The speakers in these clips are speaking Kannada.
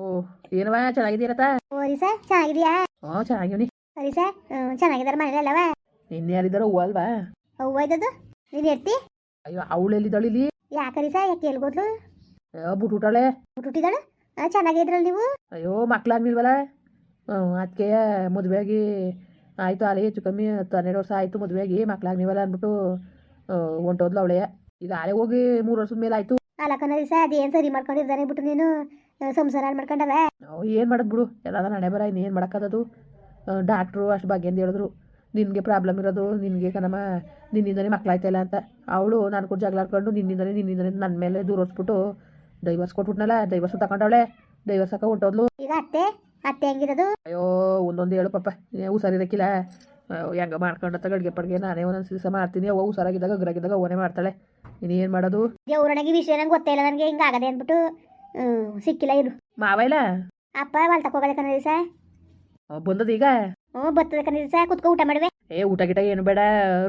ಓ ಏನವ ಚೆನ್ನಾಗಿದ್ದೀರತ್ತ ಓ ರೀ ಸರ್ ಹಾ ಚೆನ್ನಾಗಿವ್ನಿ. ಸರಿ ಸರ್ ಚೆನ್ನಾಗಿದ್ದಾರೆ ಮನೇಲಿ ಅಲ್ಲವ ನಿನ್ನೆ ಯಾರಿದ್ದಾರೋ ಹೂವು ಅಲ್ವಾ? ಅವ್ವ ಇದ್ದದ್ದು? ನೀನು ಎತ್ತಿ ಅಯ್ಯೋ ಅವಳೆಲ್ಲಿದ್ದಾಳು ಇಲ್ಲಿ? ಯಾಕ ಸರ್ ಯಾಕೆ ಎಲ್ಗೋದ್ಲು ಅಯ್ಯೋ ಬಿಟ್ಬಿಟ್ಟಾಳೆ ಹುಟ್ಟಿದಾಳು ಚೆನ್ನಾಗಿದ್ರಲ್ಲ ನೀವು? ಅಯ್ಯೋ ಮಕ್ಳಾಗ್ನಿಲ್ವಲ್ಲ ಹ್ಞೂ ಅದಕ್ಕೆ ಮದುವೆಯಾಗಿ ಆಯ್ತು ಅಲ್ಲಿ ಹೆಚ್ಚು ಕಮ್ಮಿ ಹತ್ತು ಹನ್ನೆರಡು ವರ್ಷ ಆಯಿತು ಮದುವೆಯಾಗಿ ಮಕ್ಳಾಗ್ನಿವಲ್ಲ ಅಂದ್ಬಿಟ್ಟು ಹೊಂಟೋದ್ಲು ಅವಳೆ. ಈಗ ಆಳೆ ಹೋಗಿ ಮೂರು ವರ್ಷದ ಮೇಲೆ ಆಯ್ತು. ಅಲ್ಲ ಕನ್ನಡ ಸರ್ ಅದೇನ್ ಸರಿ ಮಾಡ್ಕೊಂಡಿದ್ದಾನೆ ಬಿಟ್ಟು ನೀನು? ಆ, ಸಂಸಾರ ಹಾಳು ಮಾಡ್ಕೊಂಡವ ಏನು ಮಾಡೋದು ಬಿಡು ಎಲ್ಲದ ನಡೆ ಬರ ಇನ್ನೇನು ಮಾಡೋಕ್ಕದದು ಡಾಕ್ಟ್ರು ಅಷ್ಟು ಬಗ್ಗೆ ಅಂತ ಹೇಳಿದ್ರು? ನಿನಗೆ ಪ್ರಾಬ್ಲಮ್ ಇರೋದು ನಿನಗೆ ಕನಮ ನಿನ್ನಿಂದನೇ ಮಕ್ಕಳಾಯ್ತಲ್ಲ ಅಂತ. ಅವಳು ನಾನು ಕೂಡ ಜಗಳ ಆಡ್ಕೊಂಡು ನಿನ್ನಿಂದನೇ ನಿನ್ನಿಂದನೇ ನನ್ನ ಮೇಲೆ ದೂರ ಹೊಸ್ಬಿಟ್ಟು ಡೈವರ್ಸ್ ಕೊಟ್ಬಿಟ್ನಲ್ಲ ಡೈವರ್ಸ್ ತಗೊಂಡವಳೆ ಡೈವರ್ಸ್ ಹಾಕ ಹೊಂಟೋದ್ಲು. ಈಗ ಅತ್ತೆ? ಅತ್ತೆ ಹೆಂಗಿರೋದು ಅಯ್ಯೋ ಒಂದೊಂದು ಹೇಳು ಪಾಪ ಹುಷಾರಿರಕ್ಕಿಲ್ಲ ಹೆಂಗ ಮಾಡ್ಕೊಂಡತ್ತ ಗಡಿಗೆ ಪಡ್ಗೆ ನಾನೇ ಒಂದೊಂದು ದಿವಸ ಮಾಡ್ತೀನಿ. ಅವ ಹುಷಾರಾಗಿದ್ದಾಗ ಅಗ್ರಾಗಿದ್ದಾಗ ಓನೇ ಮಾಡ್ತಾಳೆ. ಇನ್ನೇನು ಮಾಡೋದು? ದೇವ್ರೊಳಗೆ ವಿಷಯ ನಂಗೆ ಗೊತ್ತೇ ಇಲ್ಲ ನನಗೆ ಹಿಂಗಾಗದೆ ಅಂದ್ಬಿಟ್ಟು. ಸಿಕ್ಕಿಲ್ಲ ಇರು. ಮಾವ ಇಲ್ಲ ಅಪ್ಪ ಹೊಲ್ತಕ್ಕೆ ಹೋಗೋದೆ ಕಣ ರೀ ಸರ್. ಬಂದದ ಈಗ? ಹ್ಞೂ ಬರ್ತದ ಕಣ ರೀ ಸರ್. ಕುತ್ಕೊ ಊಟ ಮಾಡುವೆ. ಏ ಊಟ ಗಿಟ ಏನು ಬೇಡ.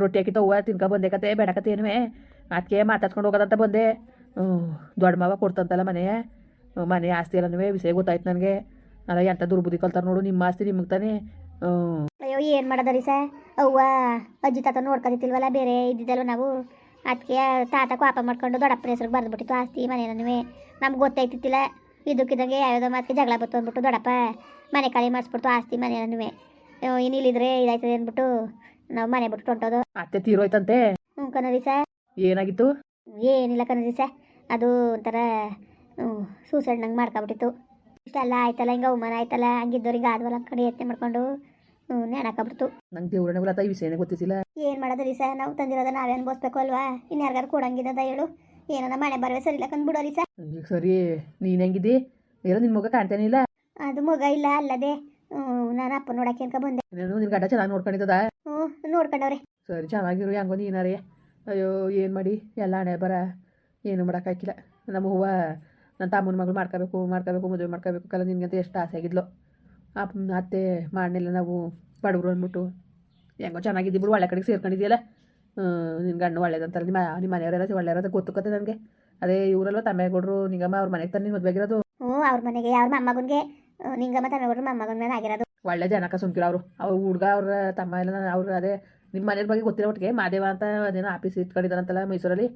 ರೊಟ್ಟಿ ಹಾಕಿ ಹೂವು ತಿನ್ಕೊ ಬಂದೆ ಕತೆ ಬೇಡ ಕತೆ ಏನುವೆ. ಅದಕ್ಕೆ ಮಾತಾಡ್ಸ್ಕೊಂಡು ಹೋಗೋದಂತ ಬಂದೆ. ದೊಡ್ಡ ಮಾವ ಕೊಡ್ತಂತಲ್ಲ ಮನೆ. ಮನೆ ಆಸ್ತಿ ಎಲ್ಲನೂ ವಿಷಯ ಗೊತ್ತಾಯ್ತು ನನಗೆ. ಅಲ್ಲ ಎಂಥ ದುರ್ಬುದ್ಧಿ ಕಲ್ತಾರೆ ನೋಡು ನಿಮ್ಮ ಆಸ್ತಿ ನಿಮಗೆ ತಾನೇ. ಅಯ್ಯೋ ಏನು ಮಾಡೋದರಿ ಸರ್? ಅವ್ವ ಅಜ್ಜಿ ತಾತ ನೋಡ್ಕೊತಿಲ್ವಲ್ಲ ಬೇರೆ ಇದ್ದಿದ್ದಲ್ವ ನಾವು. ಅದಕ್ಕೆ ತಾತ ಕೋಪ ಮಾಡ್ಕೊಂಡು ದೊಡ್ಡಪ್ಪನ ಹೆಸ್ರಿಗೆ ಬರೆದ್ಬಿಟ್ಟಿತ್ತು ಆಸ್ತಿ ಮನೇನೂ ನಮ್ಗೆ ಗೊತ್ತಾಯ್ತಿತ್ತಿಲ್ಲ ಇದಕ್ಕಿದಂಗೆ ಯಾವುದೋ ಮತ್ತೆ ಜಗಳ ಬತ್ತು ಅಂದ್ಬಿಟ್ಟು ದೊಡ್ಡಪ್ಪ ಮನೆ ಖಾಲಿ ಮಾಡಿಸ್ಬಿಡ್ತು ಆಸ್ತಿ ಮನೆ ಇನ್ನು ಇಲ್ಲಿದ್ರೆ ಇದಾಯ್ತದೆ ಅಂದ್ಬಿಟ್ಟು ನಾವು ಮನೆ ಬಿಟ್ಟು ಹೊಂಟೋದು. ಅತ್ತೆ ತೀರೋಯ್ತಂತೆ? ಹ್ಞೂ ಕಣರಿ ಸರ್ ಏನಾಗಿತ್ತು? ಏನಿಲ್ಲ ಕನರಿ ಸರ್ ಅದು ಒಂಥರ ಸೂಸೈಡ್ ನಂಗೆ ಮಾಡ್ಕೊಬಿಟ್ಟಿತ್ತು. ಇಷ್ಟೆಲ್ಲ ಆಯ್ತಲ್ಲ ಹಿಂಗೆ ಅವಮಾನ ಆಯ್ತಲ್ಲ ಹಂಗಿದ್ದವ್ರಿಗೆ ಆದ್ವಲ್ಲ ಕಡೆ ಯತ್ನೆ ಮಾಡ್ಕೊಂಡು ನೆನಕಾಗ್ಬಿಡ್ತು ನಂಗೆ ದೇವ್ರನ್ನ ಈ ವಿಷಯನೇ ಗೊತ್ತಿಲ್ಲ ಏನು ಮಾಡೋದ್ರಿ ಸರ್ ನಾವು ತಂದಿರೋದ ನಾವೇ ಅನ್ಬೋಸ್ಬೇಕು ಅಲ್ವಾ? ಇನ್ನು ಯಾರಿಗಾರು ಕೊಡಂಗಿದ್ದದ ಹೇಳು. ಏನೋ ಮಳೆ ಬರೋ ಸರಿ ಇಲ್ಲ ಕಂಡು ಬಿಡೋರಿ ಸರ್. ಈಗ ಸರಿ ನೀನು ಹೆಂಗಿದ್ದಿ? ಏನೋ ನಿನ್ನ ಮಗ ಕಾಣ್ತಾನೆ ಇಲ್ಲ? ಅದು ಮಗ ಇಲ್ಲ ಅಲ್ಲದೆ ನಾನು ಅಪ್ಪ ನೋಡಕ್ಕೆ ಅನ್ಕ ಬಂದೆ. ನೀನು ನಿನ್ನ ಗಂಡ ಚೆನ್ನಾಗಿ ನೋಡ್ಕೊಂಡಿದ್ದದ? ಹ್ಞೂ ನೋಡ್ಕೊಂಡವ್ರೆ. ಸರಿ ಚೆನ್ನಾಗಿರು ಹೆಂಗೋ ನೀನಾರೇ ಅಯ್ಯೋ ಏನು ಮಾಡಿ? ಎಲ್ಲ ಹಣೆ ಬರ. ಏನು ಮಾಡೋಕ್ಕಾಗಿಲ್ಲ ನಮ್ಮ ಹೂವ ನನ್ನ ತಮ್ಮನ ಮಗಳು ಮಾಡ್ಕೋಬೇಕು ಮಾಡ್ಕೋಬೇಕು ಮದುವೆ ಮಾಡ್ಕೋಬೇಕು ಕಲ ನಿನಗಂತ ಎಷ್ಟು ಆಸೆ ಆಗಿದ್ಲು. ಅಪ್ಪ ಅತ್ತೆ ಮಾಡಲಿಲ್ಲ ನಾವು ಬಡವರು ಅಂದ್ಬಿಟ್ಟು. ಹೆಂಗೋ ಚೆನ್ನಾಗಿದ್ದಿ ಬಿಡು ಒಳ್ಳೆ ಕಡೆಗೆ ಸೇರ್ಕೊಂಡಿದ್ಯಲ್ಲ ನಿನ್ನ ಗಂಡು ಒಳ್ಳೇದಂತಾರೆ. ನಿಮ್ಮ ನಿಮ್ಮ ಮನೆಯವರೆಲ್ಲ ಒಳ್ಳೆಯವ್ರ ಗೊತ್ತಕತ್ತೆ ಕತೆ ನನಗೆ. ಅದೇ ಇವರಲ್ವ ತಮ್ಮೇಗೌಡರು ನಿಂಗಮ್ಮ ಅವ್ರ ಮನೆಗೆ ತಂದು ಮದುವೆ ಆಗಿರೋದು ಹ್ಞೂ ಅವ್ರ ಮನೆಗೆ ಅವ್ರ ಮೊಮ್ಮಗನ್ಗೆ ನಿಂಗಮ್ಮ ತಮ್ಮೆಗೌಡ್ರು ಮೊಮ್ಮಗನ ಮೇಲೆ ಆಗಿರೋದು. ಒಳ್ಳೆ ಜನಕ ಸುಮ್ಕಿರೋ ಅವರು. ಅವ್ರ ಹುಡುಗ ಅವ್ರ ತಮ್ಮ ಎಲ್ಲ ಅವ್ರು ಅದೇ ನಿಮ್ಮ ಮನೆಯ ಬಗ್ಗೆ ಗೊತ್ತಿರೋ ಒಟ್ಟಿಗೆ. ಮಾದೇವ ಅಂತ ಅದೇನೋ ಆಫೀಸ್ ಇಟ್ಕೊಂಡಿದ್ದಾರಂತಲ್ಲ ಮೈಸೂರಲ್ಲಿ.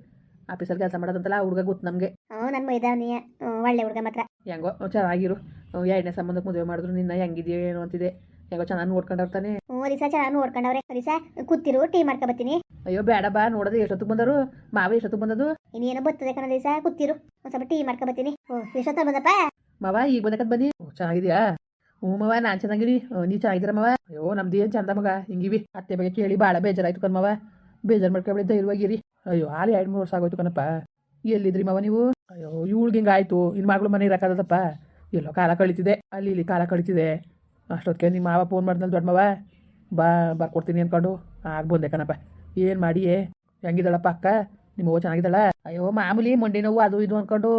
ಆಫೀಸಲ್ಲಿ ಕೆಲಸ ಮಾಡೋದಂತಲ್ಲ ಆ ಹುಡುಗ ಗೊತ್ತು ನಮಗೆ. ಹ್ಞೂ ನನ್ನ ಮೈದಾವನಿಯ ಒಳ್ಳೆ ಹುಡುಗ ಮಾತ್ರ. ಹೆಂಗೋ ಚೆನ್ನಾಗಿರು. ಎರಡನೇ ಸಂಬಂಧಕ್ಕೆ ಮದುವೆ ಮಾಡಿದ್ರು ನಿನ್ನ ಹೆಂಗಿದೆಯೋ ಏನು ಅಂತಿದೆ. ಹೆಂಗೋ ಚೆನ್ನಾಗಿ ನೋಡ್ಕೊಂಡವ್ತಾನೆ ಹ್ಞೂ ರೀಸಾ ಚೆನ್ನಾಗಿ ನೋಡ್ಕೊಂಡವ್ರೆ. ರೀಸಾ ಕೂತಿರು ಟೀ ಮಾಡ್ಕೊ ಬರ್ತೀನಿ. ಅಯ್ಯೋ ಬೇಡ ಬಾ ನೋಡೋದು ಎಷ್ಟೊತ್ತು ಬಂದರು ಮಾವ ಎಷ್ಟೊತ್ತು ಬಂದದು ಇನ್ನೇನೋ ಬರ್ತದೆ ಕಣ ದಿವಸ ಕೂತಿರು. ಒಂದು ಸ್ವಲ್ಪ ಟೀ ಮಾಡ್ಕೊ ಬರ್ತೀನಿ. ಓ ಎಷ್ಟೊತ್ತ ಬಂದಪ್ಪ? ಮಾವ ಈಗ ಬಂದಕತ್ ಬನ್ನಿ. ಓ, ಚೆನ್ನಾಗಿದ್ಯಾ ಹ್ಞೂ ಮವ ನಾನು ಚೆನ್ನಾಗಿರಿ ನೀ ಚೆನ್ನಾಗಿದ್ರ ಮವ? ಅಯ್ಯೋ ನಮ್ದು ಏನು ಚಂದ ಮಗ ಹಿಂಗಿವಿ. ಅತ್ತೆ ಬಗ್ಗೆ ಕೇಳಿ ಭಾಳ ಬೇಜಾರಾಯ್ತು ಕಣ್ ಮವ. ಬೇಜಾರು ಮಾಡ್ಕೊಬಿಡಿ ಧೈರ್ಯವಾಗಿರಿ. ಅಯ್ಯೋ ಆಲಿ ಎರಡು ಮೂರು ವರ್ಷ ಆಗೋಯ್ತು ಕಣಪ್ಪ. ಎಲ್ಲಿದ್ರಿ ಮವ ನೀವು? ಅಯ್ಯೋ ಇವಳಿಗೆ ಹಿಂಗಾಯ್ತು ಇನ್ ಇನ್ನು ಮಗಳು ಮನೆ ಇರೋಕ್ಕಾಗದಪ್ಪ. ಎಲ್ಲೋ ಕಾಲ ಕಳೀತಿದೆ. ಅಲ್ಲಿ ಇಲ್ಲಿ ಕಾಲ ಕಳೀತಿದೆ. ಅಷ್ಟೊತ್ತಿಗೆ ನಿಮ್ಮ ಮಾವ ಫೋನ್ ಮಾಡ್ದಲ್ಲ ದೊಡ್ಡ ಮಾವ. ಬಾ ಬರ್ಕೊಡ್ತೀನಿ ಅಂದ್ಕೊಂಡು ಆಗ ಬಂದೆ ಕಣಪ್ಪ. ಏನು ಮಾಡಿ ಹೆಂಗಿದ್ದಾಳಪ್ಪ ಅಕ್ಕ? ನಿಮ್ಮವ್ವ ಚೆನ್ನಾಗಿದ್ದಾಳ? ಅಯ್ಯೋ, ಮಾಮೂಲಿ ಮಂಡಿ ನೋವು ಅದು ಇದು ಅಂದ್ಕೊಂಡು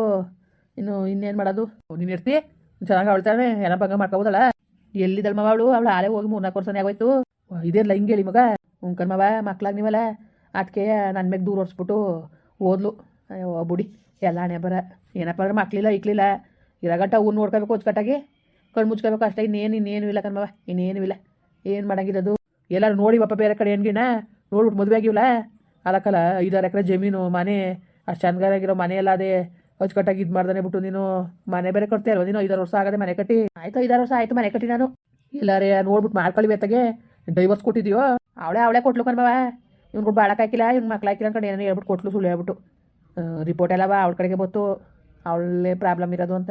ಇನ್ನು ಇನ್ನೇನು ಮಾಡೋದು? ನೀನು ಇರ್ತಿ? ಚೆನ್ನಾಗಿ ಅವಳ್ತಾನೆ, ಏನ ಭಂಗ ಮಾಡ್ಕೋಬೋದಳ ಎಲ್ಲಿದ್ದಳ ಮಾವ ಅವಳು? ಅವಳು ಆಲೆ ಹೋಗಿ ಮೂರ್ನಾಲ್ಕು ವರ್ಷನೇ ಆಗೋಯ್ತು. ಇದೆಲ್ಲ ಹಿಂಗೆ ಹೇಳಿ ಮಗ? ಉಂಕನ್ ಮಾವ, ಮಕ್ಳಾಗ ನೀವಲ್ಲ? ಅದಕ್ಕೆ ನನ್ನ ಮೇಲೆ ದೂರ ಓಡಿಸ್ಬಿಟ್ಟು ಓದ್ಲು. ಅಯ್ಯೋ, ಬುಡಿ, ಎಲ್ಲ ಹಣೆ ಬರ. ಏನಪ್ಪ ಅಂದ್ರೆ ಮಕ್ಳಿಲ್ಲ ಇಕ್ಲಿಲ್ಲ ಇರಾಗಂಟ ಅವ್ನು ನೋಡ್ಕೋಬೇಕು ಹೊಚ್ಕಟ್ಟಾಗಿ ಕಣ್ಣು ಮುಚ್ಕೋಬೇಕು ಅಷ್ಟೇ, ಇನ್ನೇನು ಇನ್ನೇನು ಇಲ್ಲ ಕಣ್ಮವ ಇನ್ನೇನು ಇಲ್ಲ. ಏನು ಮಾಡಂಗಿರೋದು ಎಲ್ಲರೂ ನೋಡಿ ಬಪ್ಪ ಬೇರೆ ಕಡೆ ಹೆಣ್ಗಿನ. ನೋಡ್ಬಿಟ್ಟು ಮದುವೆ ಆಗಿವಲ್ಲ ಅದಕ್ಕಲ್ಲ ಐದಾರು ಎಕರೆ ಜಮೀನು, ಮನೆ, ಅಷ್ಟು ಚಂದಗಾರಾಗಿರೋ ಮನೆ ಎಲ್ಲ ಅದೇ. ಅಚ್ಚುಕಟ್ಟಾಗಿ ಇದು ಮಾಡ್ದಾನೆ ಬಿಟ್ಟು ನೀನು ಮನೆ ಬೇರೆ ಕಟ್ತೀಯ ಅಲ್ವ? ನೀನು ಐದಾರು ವರ್ಷ ಆಗದೆ ಮನೆ ಕಟ್ಟಿ. ಆಯ್ತು, ಐದಾರು ವರ್ಷ ಆಯ್ತು ಮನೆ ಕಟ್ಟಿ ನಾನು. ಎಲ್ಲಾರೇ ನೋಡ್ಬಿಟ್ಟು ಮಾಡ್ಕೊಳ್ಳಿ ಬೇತಾಗೆ ಡೈವರ್ಸ್ ಕೊಟ್ಟಿದ್ಯೋ? ಅವಳೆ ಅವಳೆ ಕೊಟ್ಲು ಕಣ್ಮವ ಇವ್ನು ಕೂಡ ಹಾಕಿಲ್ಲ, ಇವ್ನು ಮಕ್ಳು ಹಾಕಿಲ್ಲ ಅನ್ಕೊಂಡು ಏನೇನು ಹೇಳ್ಬಿಟ್ಟು ಕೊಟ್ಲು ಸುಳ್ಳು ಹೇಳ್ಬಿಟ್ಟು. ರಿಪೋರ್ಟ್ ಎಲ್ಲ ಬಾ, ಅವಳ ಕಡೆಗೆ ಬತ್ತು. ಅವಳೇ ಪ್ರಾಬ್ಲಮ್ ಇರೋದು ಅಂತ.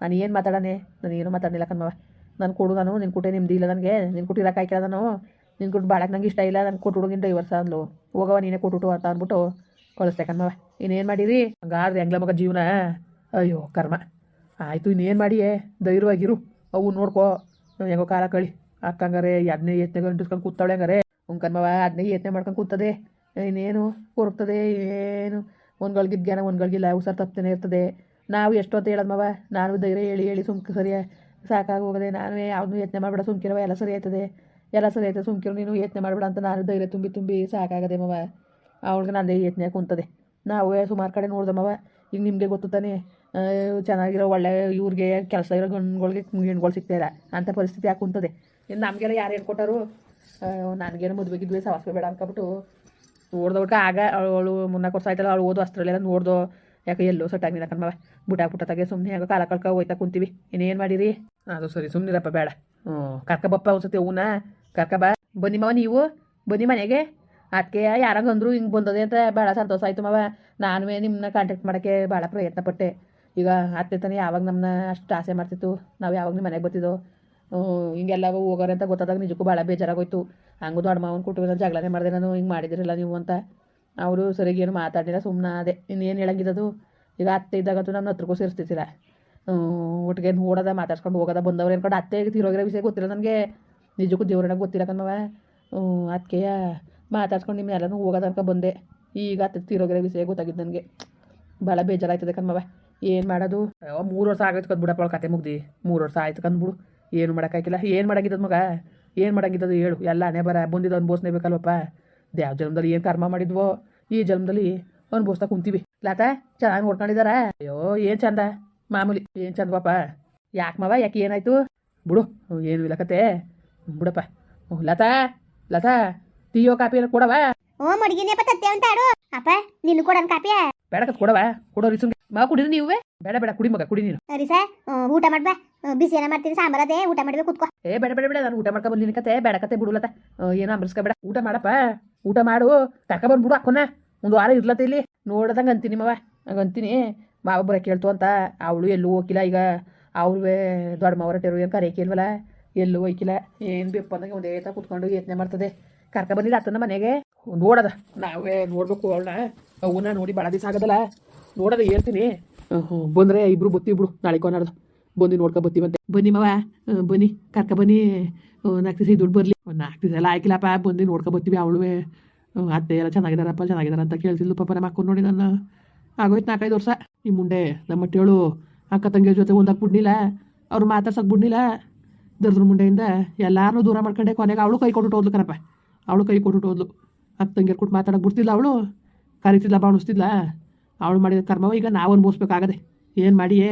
ನಾನು ಏನು ಮಾತಾಡನೆ? ನಾನು ಏನು ಮಾತಾಡಲಿಲ್ಲ ಕಣ್ಮವ ನಾನು ಕೊಡು ನಾನು ನಿನ್ನ ಕುಟೆ ನಿಮ್ದು ಇಲ್ಲ ನನಗೆ. ನಿನ್ನ ಕುಟ್ಟಿರಕ್ಕೆ ಹಾಕಿಲ್ಲ ನಾನು. ನಿನ್ನ ಕೊಟ್ಟು ಬಾಳಕ್ಕೆ ನಂಗೆ ಇಷ್ಟ ಇಲ್ಲ, ನಾನು ಕೊಟ್ಟು ಹುಡುಗಿನ ಡೈವರ್ಸ್ ಅಂದ್ಲು ಹೋಗವ ನೀನೇ ಕೊಟ್ಟು ಅಂತ ಅಂದ್ಬಿಟ್ಟು ಇನ್ ಇನ್ನೇನು ಮಾಡಿರಿ ಹಂಗಾದ್ರೆ ಹೆಂಗ್ಲ ಮಗ ಜೀವನ? ಅಯ್ಯೋ, ಕರ್ಮ. ಆಯಿತು, ಇನ್ನೇನು ಮಾಡಿಯೇ? ಧೈರ್ಯವಾಗಿರು. ಅವು ನೋಡ್ಕೋ. ಹೆಂಗೋ ಕಾಲ ಕಳಿ. ಅಕ್ಕಂಗಾರೆ ಅದನ್ನೇ ಯತ್ನೆ ಗಂಟಿಸ್ಕೊಂಡು ಕೂತಾಳೆ ಹಂಗಾರೆ. ಉಂಕನ್ಮವ ಅದನ್ನೇ ಯತ್ನೆ ಮಾಡ್ಕೊಂಡು ಕೂತದೆ. ಇನ್ನೇನು ಕೊರಗ್ತದೆ, ಏನು? ಒಂದ್ಗಳಿಗಿದ್ದ ಜ್ಞಾನ ಒಂದ್ಗಳಿಗಿಲ್ಲ ಹುಷಾರು ತಪ್ಪನೇ ಇರ್ತದೆ. ನಾವು ಎಷ್ಟೊತ್ತು ಮಾವ. ನಾನು ಧೈರ್ಯ ಹೇಳಿ ಹೇಳಿ ಸುಮ್ಕೆ ಸರಿಯ ಸಾಕಾಗಿ ಹೋಗದೆ ನಾನು ಯಾವ್ದು ಯತ್ನೆ ಮಾಡಬೇಡ ಸುಮ್ಕಿರವ ಎಲ್ಲ ಸರಿ ಆಯ್ತದೆ. ಎಲ್ಲ ಸರಿ ಐತೆ ಸುಮ್ಕಿರು, ನೀನು ಯತ್ನೆ ಮಾಡಬೇಡ ಅಂತ ನಾನು ಧೈರ್ಯ ತುಂಬಿ ತುಂಬಿ ಸಾಕಾಗದೆ ಮವ. ಅವಳಿಗೆ ನಂದೇ ಯತ್ನೆ ಕುಂತದೆ. ನಾವು ಸುಮಾರು ಕಡೆ ನೋಡ್ದಮ್ಮವ ಈಗ ನಿಮಗೆ ಗೊತ್ತು ತಾನೆ ಚೆನ್ನಾಗಿರೋ ಒಳ್ಳೆ ಇವ್ರಿಗೆ ಕೆಲಸ ಇರೋ ಗಂಡುಗಳಿಗೆ ಹೆಣ್ಗಳು ಸಿಗ್ತಾಯಿಲ್ಲ ಅಂಥ ಪರಿಸ್ಥಿತಿ ಯಾಕೆ ಕುಂತದೆ. ಇನ್ನು ನಮಗೆಲ್ಲ ಯಾರು ಹೇಳ್ಕೊಟ್ಟಾರು ನನಗೇನು ಮದುವೆಗಿದ್ವಿ ಸವಾಸ ಬೇಡ ಅನ್ಕೊಬಿಟ್ಟು ನೋಡ್ದವ್ಕ ಆಗ ಅವಳು ಮುನ್ನಾಲ್ಕು ವರ್ಷ ಆಯ್ತಲ್ಲ, ಅವಳು ಓದು ಅಷ್ಟರಲ್ಲೆಲ್ಲ ನೋಡ್ದೋ. ಯಾಕೆ ಎಲ್ಲೋ ಸೆಟ್ ಆಗಿಲ್ಲ ಕಣ್ಮವ ಬುಟ್ಟ ಪುಟ್ಟತಾಗೆ ಸುಮ್ಮನೆ ಯಾಕೋ ಕಾಲ ಕಳ್ಕ ಹೋಯ್ತಾ ಕುಂತೀವಿ. ಇನ್ನೇನು ಮಾಡಿರಿ? ಅದು ಸರಿ ಸುಮ್ಮನಿರಪ್ಪ ಬೇಡ. ಹ್ಞೂ ಕರ್ಕಬಪ್ಪ ಒಂದ್ಸತಿ ಹೂನ? ಕರ್ಕಬಾ ಬನ್ನಿ ಮಾವ ನೀವು ಬನ್ನಿ ಮನೆಗೆ ಅದಕ್ಕೆ ಯಾರಾಗ ಅಂದ್ರು ಹಿಂಗೆ ಬಂದದೆ ಅಂತ ಭಾಳ ಸಂತೋಷ ಆಯ್ತು ಮಾವ ನಾನು ನಿಮ್ಮನ್ನ ಕಾಂಟ್ಯಾಕ್ಟ್ ಮಾಡೋಕ್ಕೆ ಭಾಳ ಪ್ರಯತ್ನ ಪಟ್ಟೆ ಈಗ ಅತ್ತೆ ತಾನೇ ಯಾವಾಗ ನಮ್ಮನ್ನ ಅಷ್ಟು ಆಸೆ ಮಾಡ್ತಿತ್ತು ನಾವು ಯಾವಾಗ ನಿಮ್ಮ ಮನೆಗೆ ಬರ್ತಿದ್ದೋ ಹಿಂಗೆಲ್ಲ ಹೋಗೋರೆ ಅಂತ ಗೊತ್ತಾದಾಗ ನಿಜಕ್ಕೂ ಭಾಳ ಬೇಜಾರಾಗೋಯ್ತು ಹಂಗೂ ದೊಡ್ಡ ಮಾವನ ಕುಟುಂಬದ ಜಗಳನೆ ಮಾಡಿದೆ ನಾನು ಹಿಂಗೆ ಮಾಡಿದಿರಲ್ಲ ನೀವು ಅಂತ ಅವರು ಸರಿಯಾಗಿ ಏನು ಮಾತಾಡಿಲ್ಲ ಸುಮ್ಮನೆ ಅದೇ ಇನ್ನೇನು ಹೇಳಂಗಿದ್ದದು ಈಗ ಅತ್ತೆ ಇದ್ದಾಗಂತೂ ನಮ್ಮ ಹತ್ರಕ್ಕೂ ಸೇರಿಸ್ತಿದ್ದಿಲ್ಲ ಒಟ್ಟಿಗೆ ನೋಡೋದ ಮಾತಾಡ್ಸ್ಕೊಂಡು ಹೋಗೋದ ಬಂದವ್ರು ಅನ್ಕೊಂಡು ಅತ್ತೆ ತಿರೋಗಿರೋ ವಿಷಯ ಗೊತ್ತಿಲ್ಲ ನನಗೆ ನಿಜಕ್ಕೂ ದೇವ್ರಣ್ಣ ಗೊತ್ತಿಲ್ಲ ಕಣ್ಮವ ಅದಕ್ಕೆ ಮಾತಾಡ್ಸ್ಕೊಂಡು ನಿಮ್ಮ ಎಲ್ಲರೂ ಹೋಗೋದ ಬಂದೆ. ಈಗ ತಿರೋಗಿರೋ ವಿಷಯ ಗೊತ್ತಾಗಿದ್ದು ನನಗೆ. ಭಾಳ ಬೇಜಾರಾಯ್ತದೆ ಕಣ್ಮವ ಏನು ಮಾಡೋದು? ಮೂರು ವರ್ಷ ಆಗೈತೆ ಕದ್ ಬಿಡಪ್ಪ ಅವ್ಳ ಕತೆ ಮುಗ್ದು. ಮೂರು ವರ್ಷ ಆಯ್ತು ಕಂದ್ಬಿಡು ಏನು ಮಾಡೋಕ್ಕಾಯ್ತಿಲ್ಲ. ಏನು ಮಾಡೋಂಗಿದ್ದದ ಮಗ? ಏನು ಮಾಡೋಂಗಿದ್ದದು ಹೇಳು. ಎಲ್ಲ ಹಣೆ ಬರ ಬಂದಿದ್ದು ಅನುಭವಿಸ್ನೇ ಬೇಕಲ್ವಪ್ಪ? ದೇವ್ ಜನ್ಮದಲ್ಲಿ ಏನು ಕರ್ಮ ಮಾಡಿದ್ವೋ? ಈ ಜನ್ಮದಲ್ಲಿ ಅನುಭವಿಸ್ತಾ ಕುಂತೀವಿ. ಲಾತ, ಚೆನ್ನಾಗಿ ನೋಡ್ಕೊಂಡಿದಾರ? ಅಯ್ಯೋ, ಏನು ಚಂದ? ಮಾಮೂಲಿ. ಏನು ಚಂದವಪ್ಪ? ಯಾಕೆ ಮಾವ? ಯಾಕೆ ಏನಾಯ್ತು? ಬಿಡು. ಏನು ಇಲ್ಲ ಕತೆ. ಬಿಡಪ್ಪ. ಲತಾ ಲತಾ ಟೀಯೋ ಕಾಪಿ ಎಲ್ಲ ಕೊಡವ? ಓ ಮಡಗಿನೇಪ ತತ್ತೆ ಅಂತ ಆಡು. ಅಪ್ಪ ನಿನ್ನ ಕೊಡನ್ ಕಾಪಿಯ ಬೇಡ ಕತ್ ಕೊಡವ? ಕೊಡೋ ಮಾ ಮಾವ ಕುಡಿದ್ರು ನೀವೇ? ಬೇಡ ಬೇಡ ಕುಡಿ ಮಗ ಕುಡಿ ನೀನು. ಸರಿ ಸರ್ ಊಟ ಮಾಡ್ಬಾ. ಬಿಸಿ ಏನ ಮಾಡ್ತೀನಿ ಸಾಂಬಾರ್ ಅದೇ ಊಟ ಮಾಡ್ಬೇಕು ಕುತ್ಕೋ. ಏ ಬೇಡ ಬೇಡ ಬೇಡ ನಾನು ಊಟ ಮಾಡ್ಕೊ ಬಂದಿನ ಕತೆ. ಬೇಡ ಕತೆ ಬಿಡುಲತ್ತ ಏನೋ ಅಂಬರ್ಸ್ಕೊಬೇಡ ಊಟ ಮಾಡಪ್ಪ. ಊಟ ಮಾಡು. ಕರ್ಕ ಬಂದ್ಬಿಡು ಹಾಕೋನ ಒಂದು ವಾರ ಇರ್ಲತ್ತ ಇಲ್ಲಿ. ನೋಡ್ದಂಗೆ ಅಂತೀನಿ ಮಾವ. ಹಂಗಂತೀನಿ ಮಾವ ಬರ ಕೇಳ್ತು ಅಂತ. ಅವಳು ಎಲ್ಲೂ ಹೋಗಿಲ್ಲ ಈಗ. ಅವಳು ದೊಡ್ಡ ಮಾವರ ಟೆರು ಏನು ಕರೆ ಇಲ್ವಲ್ಲ. ಎಲ್ಲೂ ಒಯ್ಕಿಲ್ಲ ಏನು ಬೇಕಪ್ಪ ಅಂದಂಗೆ ಒಂದೇ ಏತ ಕುತ್ಕೊಂಡು ಯತ್ನೆ ಮಾಡ್ತದೆ. ಕರ್ಕ ಬಂದಿಲ್ಲ ಅತ್ತನ ಮನೆಗೆ. ನೋಡದ. ನಾವೇ ನೋಡ್ಬೇಕು ಅವಳನ್ನ. ಅವನ್ನ ನೋಡಿ ಭಾಳ ದಿವಸ ಆಗೋದಲ್ಲ. ನೋಡದ ಹೇಳ್ತೀನಿ. ಹ್ಞೂ ಬಂದರೆ ಇಬ್ರು ಬತ್ತೀವಿ ಬಿಡು. ನಾಳೆ ಕೊನಾರ್ದು ಬಂದು ನೋಡ್ಕೊ ಬತ್ತೀವಂತೆ ಬನ್ನಿ ಮಾವ. ಬನ್ನಿ. ಕರ್ಕ ಬನ್ನಿ. ನಾಲ್ಕು ದಿವಸ ದುಡ್ಡು ಬರಲಿ. ಒಂದು ನಾಲ್ಕು ದಿವಸ ಎಲ್ಲ ಆಯ್ಕಿಲ್ಲಪ್ಪ ಬಂದು ನೋಡ್ಕೊ ಬರ್ತೀವಿ ಅವಳುವೆ. ಅತ್ತೆ ಎಲ್ಲ ಚೆನ್ನಾಗಿದಾರಪ್ಪ ಚೆನ್ನಾಗಿದಾರ ಅಂತ ಕೇಳ್ತಿದ್ಲು ಪಾಪ ನಮ್ಮ ನೋಡಿ ನನ್ನ. ಆಗೋಯ್ತು ನಾಲ್ಕೈದು ವರ್ಷ. ಈ ಮುಂಡೆ ನಮ್ಮ ಮಟ್ಟೇಳು ಅಕ್ಕ ತಂಗಿಯ ಜೊತೆ ಒಂದಾಗಿ ಬಿಡ್ನಿಲ್ಲ ಅವ್ರು ಮಾತಾಡ್ಸೋಕೆ ಬಿಡ್ನಿಲ್ಲ. ದರ್ದ್ರ ಮುಂಡೆಯಿಂದ ಎಲ್ಲಾರನ್ನೂ ದೂರ ಮಾಡ್ಕೊಂಡೆ ಕೊನೆಗೆ ಅವಳು ಕೈ ಕೊಟ್ಟು ಹೋದ್ಲು ಕಣಪ್ಪ. ಅವಳು ಕೈ ಕೊಟ್ಟು ಹೋದ್ಲು. ಅಕ್ಕ ತಂಗಿಯರ್ ಕೊಟ್ಟು ಮಾತಾಡಕ್ಕೆ ಬಿಡ್ತಿಲ್ಲ ಅವಳು. ಕರಿತಿಲ್ಲ ಬಾಣಿಸ್ತಿಲ್ಲ ಅವಳು ಮಾಡಿದ ಕರ್ಮವ ಈಗ ನಾವು ಅನ್ಭವಿಸ್ಬೇಕಾಗದೆ. ಏನು ಮಾಡಿಯೇ?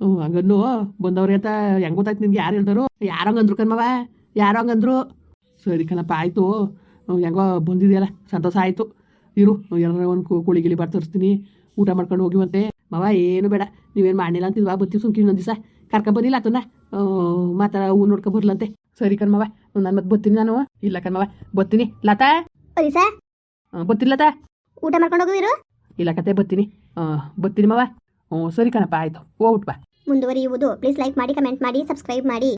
ಹ್ಞೂ, ಹಂಗನ್ನು ಬಂದವ್ರೆ ಅಂತ ಹೆಂಗ್ ಗೊತ್ತಾಯ್ತು ನಿಮ್ಗೆ ಯಾರು ಹೇಳ್ದರು? ಯಾರೋ ಹಂಗಂದ್ರು ಕರ್ಮವ ಯಾರು ಹಂಗಂದ್ರು. ಸರಿ ಕಣಪ್ಪ, ಆಯಿತು. ಹೆಂಗೋ ಬಂದಿದೆಯಲ್ಲ, ಸಂತೋಷ ಆಯಿತು. ಇರು ಎಲ್ಲರ ಒಂದು ಕೋಳಿ ಗಿಳಿ ಬಾರ್ ತರಿಸ್ತೀನಿ. ಊಟ ಮಾಡ್ಕೊಂಡು ಹೋಗಿವಂತೆ. ಮವ, ಏನು ಬೇಡ. ನೀವೇನು ಮಾಡಿಲ್ಲ ಅಂತಿದ್ವಾ ಬತ್ತಿ ಸುಮ್ಕಿ ಇನ್ನೊಂದು ದಿವಸ. ಕರ್ಕ ಬಂದಿಲ್ಲ ಆತನ ಮಾತಾ ಹೂ ನೋಡ್ಕೊ ಬರ್ಲಂತೆ. ಸರಿ ಕಣ್ಮವ ನಾನು ಮತ್ತೆ ಬರ್ತೀನಿ ನಾನು. ಇಲ್ಲ ಕಣ್ಮವ ಬತ್ತೀನಿ ಲತಾ? ಬರ್ತೀನಿ ಲತಾ. ಊಟ ಮಾಡ್ಕೊಂಡು ಹೋಗುವಿರು? ಇಲ್ಲ ಕತೆ ಬರ್ತೀನಿ. ಬತ್ತೀನಿ ಮಾವ ಮವ. ಹ್ಞೂ ಸರಿ ಕಣಪ್ಪ ಆಯಿತು. ಹೋಗ್ಬಿಟ್ಟು ಬಾ. ಮುಂದುವರಿಯುವುದು. ಪ್ಲೀಸ್ ಲೈಕ್ ಮಾಡಿ ಕಮೆಂಟ್ ಮಾಡಿ ಸಬ್ಸ್ಕ್ರೈಬ್ ಮಾಡಿ.